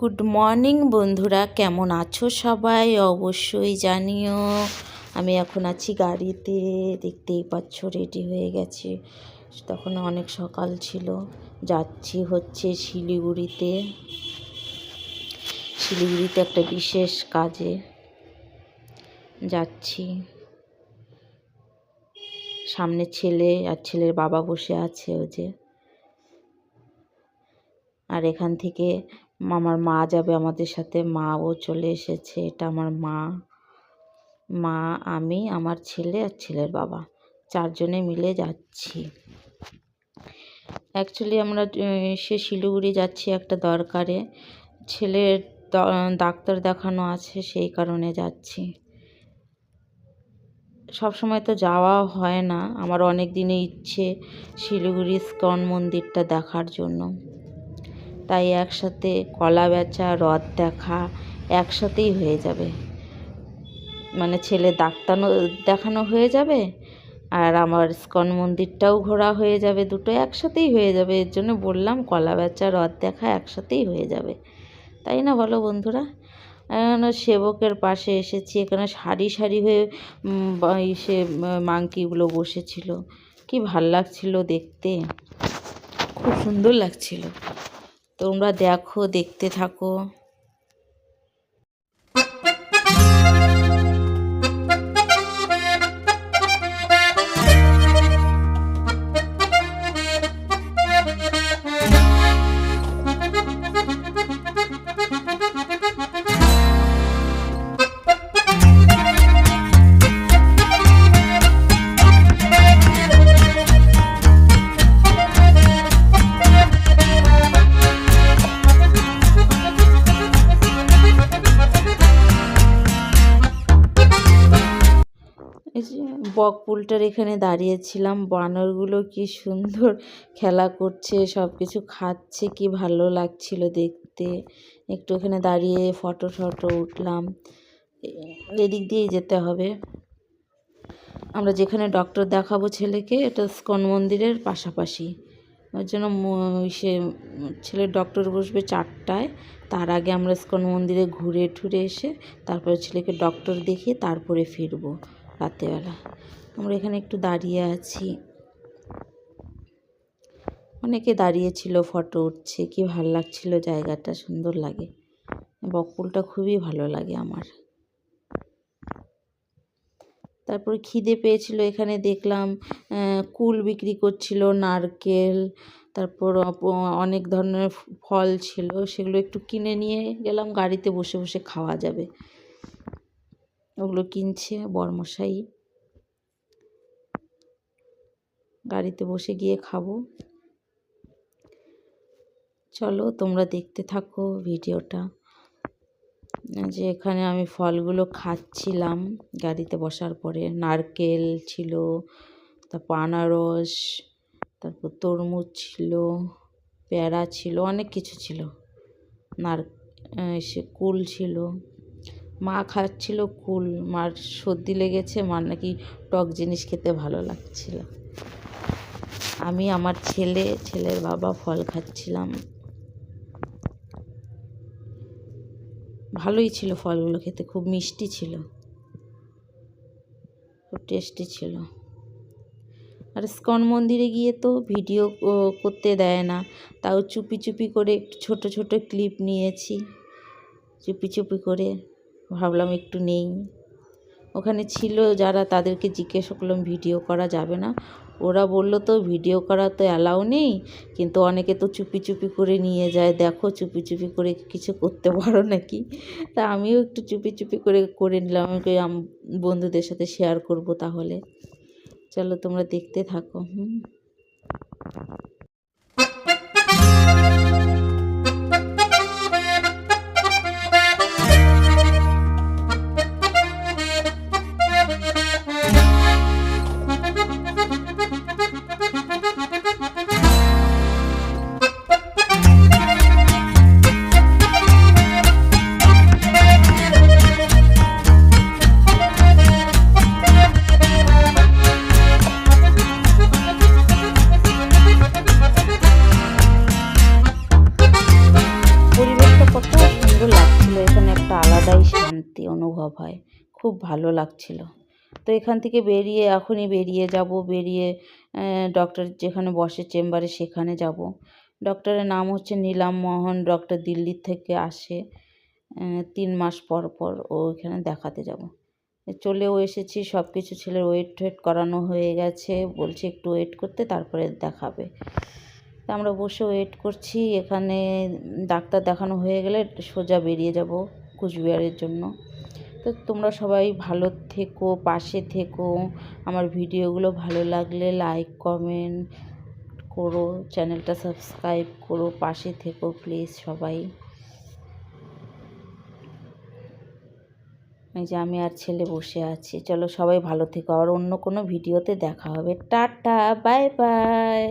Good morning বন্ধুরা। কেমন আছো সবাই? অবশ্যই জানিও। আমি এখন আছি গাড়িতে। দেখতেই পাচ্ছ রেডি হয়ে গেছে। তখন অনেক সকাল ছিল। যাচ্ছি হচ্ছে শিলিগুড়িতে। শিলিগুড়িতে একটা বিশেষ কাজে। যাচ্ছি। সামনে ছেলে আর ছেলের বাবা বসে আছে ও যে। আর এখান থেকে আমার মা যাবে আমাদের সাথে, মাও চলে এসেছে, এটা আমার মা। মা, আমি, আমার ছেলে আর ছেলের বাবা। চারজনে মিলে যাচ্ছি। অ্যাকচুয়ালি আমরা সে শিলিগুড়ি যাচ্ছি একটা দরকারে। ছেলের ডাক্তার দেখানো আছে, সেই কারণে যাচ্ছি। সব সময় তো যাওয়া হয় না, আমার অনেক দিনে ইচ্ছে শিলিগুড়ি স্কন মন্দিরটা দেখার জন্য। তাই একসাথে কলা বেচা, রথ দেখা একসাথেই হয়ে যাবে। মানে ছেলে ডাক্তারও দেখানো হয়ে যাবে আর আমার স্কন মন্দিরটাও ঘোরা হয়ে যাবে। দুটো একসাথেই হয়ে যাবে। এর জন্য বললাম কলা বেচা, রথ দেখা একসাথেই হয়ে যাবে। তাই না বলো বন্ধুরা? এখানে সেবকের পাশে এসেছি। এখানে সারি সারি হয়ে সে মাংকিগুলো বসেছিল। কি ভালো লাগছিল দেখতে? খুব সুন্দর লাগছিল। তোমরা দেখো দেখতে থাকো। বকপুলটার এখানে দাঁড়িয়েছিলাম। বানরগুলো কি সুন্দর খেলা করছে সব কিছু খাচ্ছে, কি ভালো লাগছিল দেখতে। একটু এখানে দাঁড়িয়ে ফটো টটো উঠলাম। এদিক দিয়েই যেতে হবে। আমরা যেখানে ডক্টর দেখাবো ছেলেকে, এটা স্কন মন্দিরের পাশাপাশি। ওর জন্য সে ছেলের ডক্টর বসবে চারটায়। তার আগে আমরা স্কন মন্দিরে ঘুরে ঠুরে এসে তারপরে ছেলেকে ডক্টর দেখিয়ে তারপরে ফিরবো। রাত্রেবেলা। আমরা এখানে একটু দাঁড়িয়ে আছি। অনেকে দাঁড়িয়েছিল ফটো উঠছে। কি ভালো লাগছিল জায়গাটা, সুন্দর লাগে। বকুলটা খুবই ভালো লাগে আমার। তারপরে খিদে পেয়েছিল, এখানে দেখলাম কুল বিক্রি করছিল, নারকেল, তারপর অনেক ধরনের ফল ছিল, সেগুলো একটু কিনে নিয়ে গেলাম, গাড়িতে বসে বসে খাওয়া যাবে। ওগুলো কিনছে বরমশাই। গাড়িতে বসে গিয়ে খাব। চলো তোমরা দেখতে থাকো ভিডিওটা। যে এখানে আমি ফলগুলো খাচ্ছিলাম গাড়িতে বসার পরে। নারকেল ছিল, তারপর আনারস, তারপর তরমুজ ছিল, পেয়ারা ছিল, অনেক কিছু ছিল। নার সে কুল ছিল। মা খাচ্ছিল কুল, মার সর্দি লেগেছে, মার নাকি টক জিনিস খেতে ভালো লাগছিল। আমি আমার ছেলে, ছেলের বাবা ফল খাচ্ছিলাম। ভালোই ছিল ফলগুলো খেতে, খুব মিষ্টি ছিল। খুব টেস্টি ছিল। আর স্কন মন্দিরে গিয়ে তো ভিডিও করতে দেয় না, তাও চুপি চুপি করে ছোটো ছোটো ক্লিপ নিয়েছি। চুপি চুপি করে ভাবলাম একটু নেই। ওখানে ছিল যারা তাদেরকে জিজ্ঞেস করলাম, ভিডিও করা যাবে না? ওরা বলল, তো ভিডিও করা তো অ্যালাউ নেই, কিন্তু অনেকে তো চুপি চুপি করে নিয়ে যায়। দেখো, চুপি চুপি করে কিছু করতে পারো নাকি? তা আমিও একটু চুপি চুপি করে করে নিলাম। আমি বন্ধুদের সাথে শেয়ার করব তাহলে। চলো তোমরা দেখতে থাকো, হুম? আলাদাই শান্তি অনুভব হয়। খুব ভালো লাগছিল। তো এখান থেকে বেরিয়ে এখনই বেরিয়ে যাব, বেরিয়ে ডক্টর যেখানে বসে চেম্বারে সেখানে যাব। ডক্টরের নাম হচ্ছে নীলাম মোহন ডক্টর দিল্লির থেকে আসে তিন মাস পর পর ও এখানে দেখাতে যাব। চলেও এসেছি সব কিছু ছেলের ওয়েট টোয়েট করানো হয়ে গেছে, বলছে একটু ওয়েট করতে, তারপরে দেখাবে। তা আমরা বসে ওয়েট করছি, এখানে ডাক্তার দেখানো হয়ে গেলে সোজা বেরিয়ে যাব কুচবিহারের জন্য। তো তোমরা সবাই ভালো থেকো, পাশে থেকো। আমার ভিডিওগুলো ভালো লাগলে লাইক কমেন্ট করো, চ্যানেলটা সাবস্ক্রাইব করো, পাশে থেকো প্লিজ সবাই। এই যে আমি আর ছেলে বসে আছি, চলো সবাই ভালো থেকো। আর অন্য কোনো ভিডিওতে দেখা হবে। Tata bye bye